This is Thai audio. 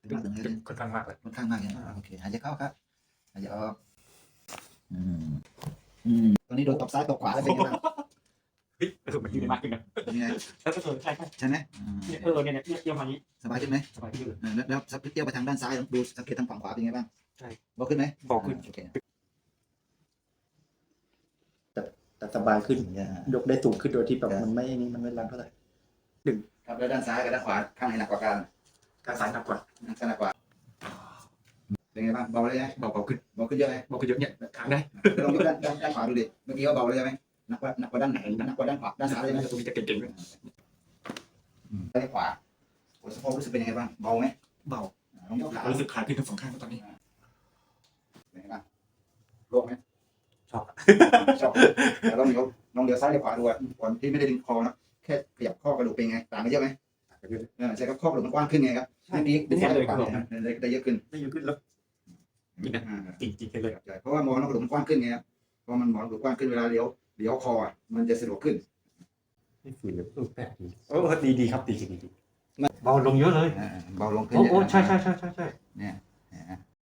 ตึงมากตึงเลยค่อนข้างมากเลยค่อนข้างมากเลยโอเคหายใจเข้าครับหายใจออกอืมอืมตอนนี้โดนตบซ้ายตบขวาแล้วเป็นยังไงบ้างเฮ้ยเออมันยืดได้มากขึ้นนะเป็นยังไงแล้วก็เออใช่ใช่ใช่ไหมอืมเนี่ยเออเนี่ยเนี่ยเยี่ยมมานี้สบายขึ้นไหมสบายขึ้นเลยเออแล้วแล้วสักเที่ยวไปทางด้านซ้ายดูสังเกตทางฝั่งขวาเป็นยังไงบ้างใช่เบาขึ้นไหมเบาขึ้นโอเคแต่สบายขึ้นอย่ายกได้สูงขึ้นโดยที่แบบมันไม่นี่มันไม่รันเท่าไหร่ครับแล้วด้านซ้ายกับด้านขวาข้างไหนหนักกว่ากัน การสายหนักกว่าข้างหนักกว่า เป็นไงบ้างเบาเลยไหมเบาเบาขึ้นเบาขึ้นเยอะไหมเบาขึ้นเยอะเนี่ยค้างได้ลองยกด้านด้านด้านขวาดูดิเมื่อกี้ก็เบาเลยใช่ไหมหนักกว่าหนักกว่าด้านไหนหนักกว่าด้านขวาด้านซ้ายเลยไหมตรงนี้จะเก่งๆด้วยด้านขวาหัวสะโพกรู้สึกเป็นยังไงบ้างเบาไหมเบาลองยกขารู้สึกขาขึ้นทั้งสองข้างตอนนี้เป็นไงบ้างโล่งไหมชอบชอบแล้วลองยกลองเดี๋ยวซ้ายเดี๋ยวขวาดูอะก่อนที่ไม่ได้ดึงคอนะแค่ขยับข้อกระดูกเป็นไงต่างกันเยอะไหม เออใช่ครับข้อกระดูกมันกว้างขึ้นไงครับเมื่อกี้ดึงซ้ายดึงขวาเนี่ยได้ได้เยอะขึ้นได้เยอะขึ้นแล้วจริงนะอ่าจริงจริงๆเลยใช่เพราะว่าหมอนกระดูกมันกว้างขึ้นไงครับพอมันหมอนกระดูกกว้างขึ้นเวลาเลี้ยวเลี้ยวคออะมันจะสะดวกขึ้นไม่ฝืนเลยเออแปลกดีเออดีดีครับดีดีดีเบาลงเยอะเลยอ่าเบาลงขึ้นโอ้เยอะโอ้นะใช่ใช่ใช่ใช่ใช่เนี่ย